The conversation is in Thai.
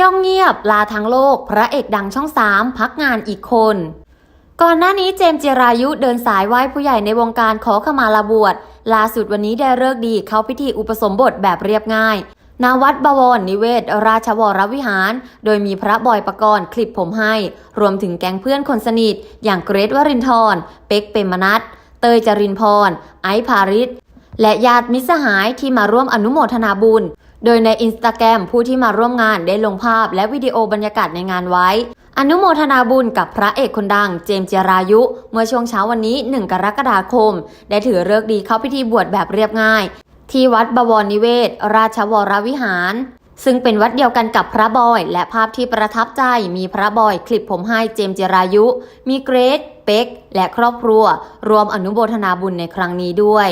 ย่องเงียบลาทั้งโลก พระเอกดังช่องสามพักงานอีกคน ก่อนหน้านี้เจมส์จิรายุเดินสายไหว้ผู้ใหญ่ในวงการขอขมาลาบวชล่าสุดวันนี้ได้เลิกดีเข้าพิธีอุปสมบทแบบเรียบง่ายณวัดบวรนิเวศ ราชวรวิหาร โดยมีพระบอยประกรณ์คลิปผมให้ รวมถึงแก๊งเพื่อนคนสนิท อย่างเกรทวรินทร์เป็กเปรมนัทเตยจรินพร ไอซ์พาริสและญาติมิสหายที่มาร่วมอนุโมทนาบุญ โดยในอินสตาแกรมผู้ที่มาร่วมงานได้ลงภาพและวิดีโอบรรยากาศในงานไว้ อนุโมทนาบุญกับพระเอกคนดังเจมส์จิรายุ เมื่อช่วงเช้าวันนี้ 1 กรกฎาคม ได้ถือเลิกดีเข้าพิธีบวชแบบเรียบง่าย ที่วัดบวรนิเวศ ราชวรวิหาร ซึ่งเป็นวัดเดียวกันกับพระบอย และภาพที่ประทับใจมีพระบอยคลิปผมให้เจมส์จิรายุ มีเกรซเป็กและครอบครัว รวมอนุโมทนาบุญในครั้งนี้ด้วย